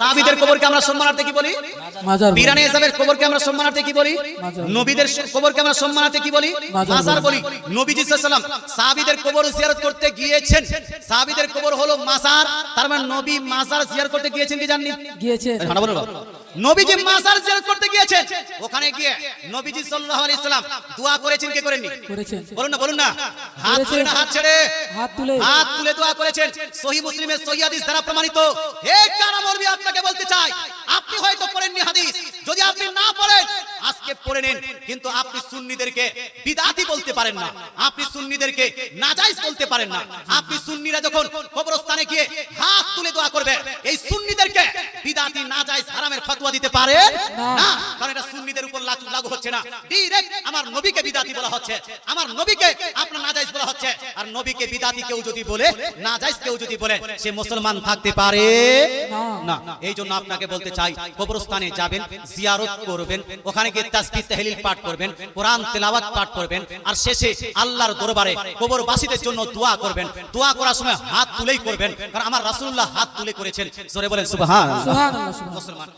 সাহাবীদের কবরকে আমরা সম্মানার্থে কি বলি? মাজার বিরানি হিসাবের কবরকে আমরা সম্মানার্থে কি বলি? নবীদের কবরকে আমরা সম্মানার্থে কি বলি? মাজার বলি। নবীজি সাল্লাল্লাহু আলাইহি ওয়াসাল্লাম সাহাবীদের কবর জিয়ারত করতে গিয়েছেন। সাহাবীদের কবর হলো মাজার তার মানে নবী মাজার জিয়ারত করতে গিয়েছেন কি জাননি? গিয়েছেন। নবীজি মাজার জিয়ারত করতে গিয়েছেন। ওখানে গিয়ে নবীজি সাল্লাল্লাহু আলাইহি সাল্লাম দোয়া করেছেন কে করেননি করেছেন। বলুন না বলুন না। হাত তুলে না হাত ছেড়ে হাত তুলে। হাত তুলে দোয়া করেছেন। সহি মুসলিমের সহি হাদিস দ্বারা প্রমাণিত। হে কারা মরবি আপনাকে বলতে চাই আপনি হয়তো পড়েননি হাদিস। যদি আপনি না পড়েন আজকে পড়ে নেন। কিন্তু আপনি সুন্নিদেরকে বিদাতি বলতে পারেন না। আপনি সুন্নিদেরকে নাজাইজ বলতে পারেন না। আপনি সুন্নিরা যখন কবরস্থানে গিয়ে হাত বিদাতি যায় হারামের ফতোয়া দিতে পারে? না। কারণ এটা সুন্নিদের উপর লাগু লাগু হচ্ছে না। ডাইরেক্ট আমার নবীকে বিদাতি বলা হচ্ছে। আমার নবীকে আপনার নাজাইজ বলা হচ্ছে। আর নবীকে বিদাতি কেউ যদি বলে নাজাইজ কেউ যদি বলে সে মুসলমান থাকতে পারে? না। এই জন্য আপনাকে বলতে চাই কবরস্থানে যাবেন জিয়ারত করবেন ওখানে গিয়ে তাসবিহ তাহলিল পাঠ করবেন কোরআন তেলাওয়াত পাঠ করবেন আর শেষে আল্লাহর দরবারে কবরবাসীদের জন্য দোয়া করবেন। দোয়া করার সময় হাত তুলেই করবেন। কারণ আমার রাসূলুল্লাহ হাত তুলে করেছেন। জোরে বলেন সুবহানাল্লাহ। মুসলমান।